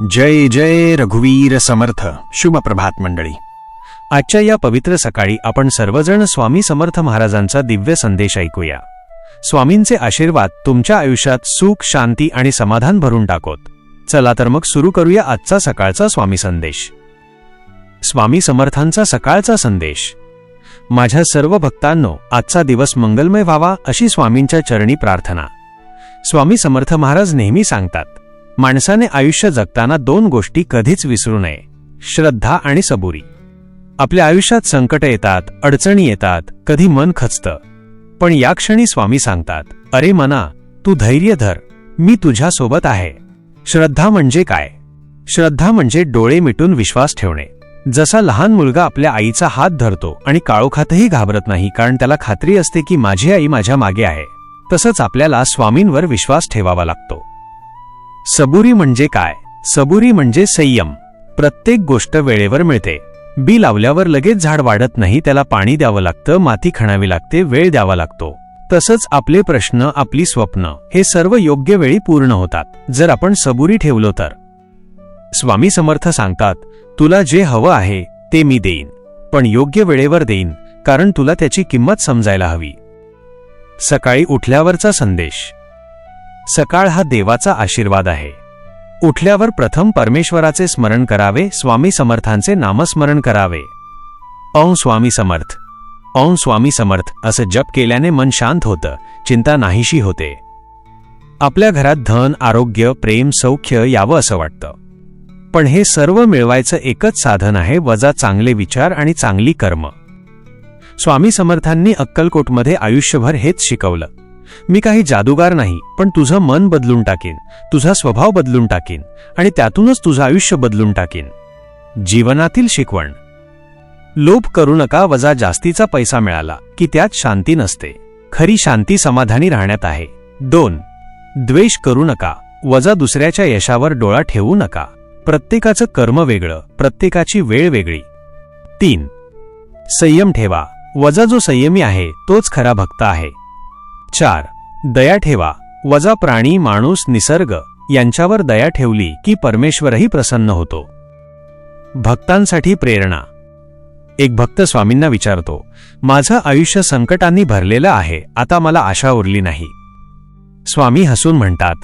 जय जय रघुवीर समर्थ. शुभ प्रभात मंडळी. आजच्या या पवित्र सकाळी आपण सर्वजण स्वामी समर्थ महाराजांचा दिव्य संदेश ऐकूया. स्वामींचे आशीर्वाद तुमच्या आयुष्यात सुख शांती आणि समाधान भरून टाकोत. चला तर मग सुरू करूया आजचा सकाळचा स्वामी संदेश. स्वामी समर्थांचा सकाळचा संदेश. माझ्या सर्व भक्तांनो आजचा दिवस मंगलमय व्हावा अशी स्वामींच्या चरणी प्रार्थना. स्वामी समर्थ महाराज नेहमी सांगतात माणसाने आयुष्य जगताना दोन गोष्टी कधीच विसरू नये श्रद्धा आणि सबुरी. आपल्या आयुष्यात संकट येतात अडचणी येतात कधी मन खचतं. पण या क्षणी स्वामी सांगतात अरे मना तू धैर्य धर मी तुझ्यासोबत आहे. श्रद्धा म्हणजे काय? श्रद्धा म्हणजे डोळे मिटून विश्वास ठेवणे. जसा लहान मुलगा आपल्या आईचा हात धरतो आणि काळोखातही घाबरत नाही कारण त्याला खात्री असते की माझी आई माझ्या मागे आहे तसंच आपल्याला स्वामींवर विश्वास ठेवावा लागतो. सबुरी म्हणजे काय? सबुरी म्हणजे संयम. प्रत्येक गोष्ट वेळेवर मिळते. बी लावल्यावर लगेच झाड वाढत नाही त्याला पाणी द्यावं लागतं माती खणावी लागते वेळ द्यावा लागतो. तसंच आपले प्रश्न आपली स्वप्न हे सर्व योग्य वेळी पूर्ण होतात. जर आपण सबुरी ठेवलो तर. स्वामी समर्थ सांगतात तुला जे हवं आहे ते मी देईन. पण योग्य वेळेवर देईन कारण तुला त्याची किंमत समजायला हवी. सकाळी उठल्यावरचा संदेश. सकाळ हा देवाचा आशीर्वाद आहे. उठल्यावर प्रथम परमेश्वराचे स्मरण करावे स्वामी समर्थांचे नामस्मरण करावे. औं स्वामी समर्थ. औं स्वामी समर्थ असं जप केल्याने मन शांत होतं चिंता नाहीशी होते. आपल्या घरात धन आरोग्य प्रेम सौख्य यावं असं वाटतं. पण हे सर्व मिळवायचं एकच साधन आहे वजा चांगले विचार आणि चांगली कर्म. स्वामी समर्थांनी अक्कलकोटमध्ये आयुष्यभर हेच शिकवलं. मी काही जादूगार नाही पण तुझं मन बदलून टाकीन तुझा स्वभाव बदलून टाकीन आणि त्यातूनच तुझं आयुष्य बदलून टाकीन. जीवनातील शिकवण. लोभ करू नका वजा जास्तीचा पैसा मिळाला की त्यात शांती नसते. खरी शांती समाधानी राहण्यात आहे. दोन. द्वेष करू नका वजा दुसऱ्याच्या यशावर डोळा ठेवू नका. प्रत्येकाचं कर्म वेगळं प्रत्येकाची वेळ वेगळी. तीन. संयम ठेवा. वजा जो संयमी आहे तोच खरा भक्त आहे. चार. दया ठेवा. वजा प्राणी माणूस निसर्ग यांच्यावर दया ठेवली की परमेश्वरही प्रसन्न होतो. भक्तांसाठी प्रेरणा. एक भक्त स्वामींना विचारतो माझं आयुष्य संकटांनी भरलेलं आहे आता मला आशा उरली नाही. स्वामी हसून म्हणतात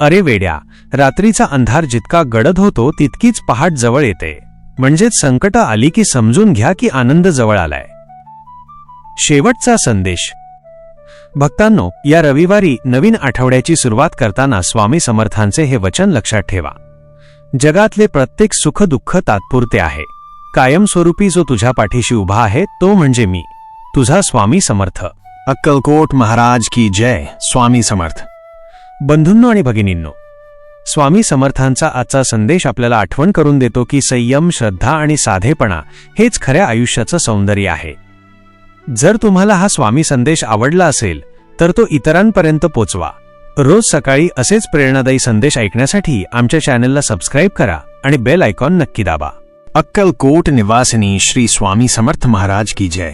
अरे वेड्या रात्रीचा अंधार जितका गडद होतो तितकीच पहाट जवळ येते. म्हणजेच संकट आली की समजून घ्या की आनंद जवळ आलाय. शेवटचा संदेश. भक्तांनो या रविवारी नवीन आठवड्याची सुरुवात करताना स्वामी समर्थांचे हे वचन लक्षात ठेवा. जगातले प्रत्येक सुखदुःख तात्पुरते आहे. कायमस्वरूपी जो तुझ्या पाठीशी उभा आहे तो म्हणजे मी. तुझा स्वामी समर्थ. अक्कलकोट महाराज की जय स्वामी समर्थ. बंधूंनो आणि भगिनींनो स्वामी समर्थांचा आजचा संदेश आपल्याला आठवण करून देतो की संयम श्रद्धा आणि साधेपणा हेच खऱ्या आयुष्याचं सौंदर्य आहे. जर तुम्हाला हा स्वामी संदेश आवडला असेल तर तो इतरांपर्यंत पोचवा. रोज सकाळी असेच प्रेरणादायी संदेश ऐकण्यासाठी आमच्या चॅनलला सबस्क्राईब करा आणि बेल आयकॉन नक्की दाबा. अक्कलकोट निवासिनी श्री स्वामी समर्थ महाराज की जय.